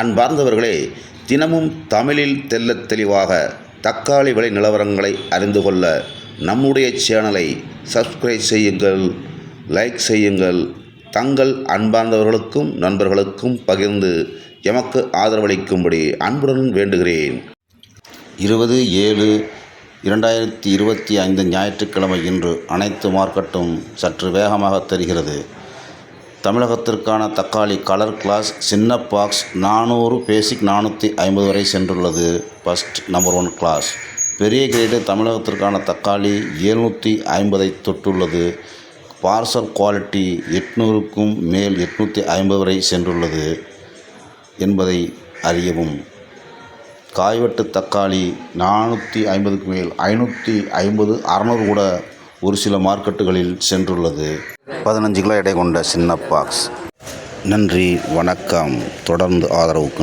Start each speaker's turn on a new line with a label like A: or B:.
A: அன்பார்ந்தவர்களே தினமும் தமிழில் தெள்ளத் தெளிவாக தக்காளி விலை நிலவரங்களை அறிந்து கொள்ள நம்முடைய சேனலை சப்ஸ்கிரைப் செய்யுங்கள் லைக் செய்யுங்கள். தங்கள் அன்பார்ந்தவர்களுக்கும் நண்பர்களுக்கும் பகிர்ந்து எமக்கு ஆதரவளிக்கும்படி அன்புடன் வேண்டுகிறேன். இருபது ஏழு இரண்டாயிரத்தி இருபத்தி ஐந்து ஞாயிற்றுக்கிழமை இன்று அனைத்து மார்க்கெட்டும் சற்று வேகமாக தெரிகிறது. தமிழகத்திற்கான தக்காளி கலர் கிளாஸ் சின்ன பாக்ஸ் நானூறு பேசிக் நானூற்றி ஐம்பது வரை சென்றுள்ளது. ஃபஸ்ட் நம்பர் ஒன் கிளாஸ் பெரிய கிரேடு தமிழகத்திற்கான தக்காளி எழுநூற்றி ஐம்பதை தொட்டுள்ளது. பார்சல் குவாலிட்டி எட்நூறுக்கும் மேல் எட்நூற்றி ஐம்பது வரை சென்றுள்ளது என்பதை அறியவும். காய்வெட்டு தக்காளி நானூற்றி ஐம்பதுக்கு மேல் ஐநூற்றி ஐம்பது அறநூறு கூட ஒரு சில மார்க்கெட்டுகளில் சென்றுள்ளது. பதினஞ்சு கிலோ எடை கொண்ட சின்ன பாக்ஸ். நன்றி வணக்கம். தொடர்ந்து ஆதரவுக்கு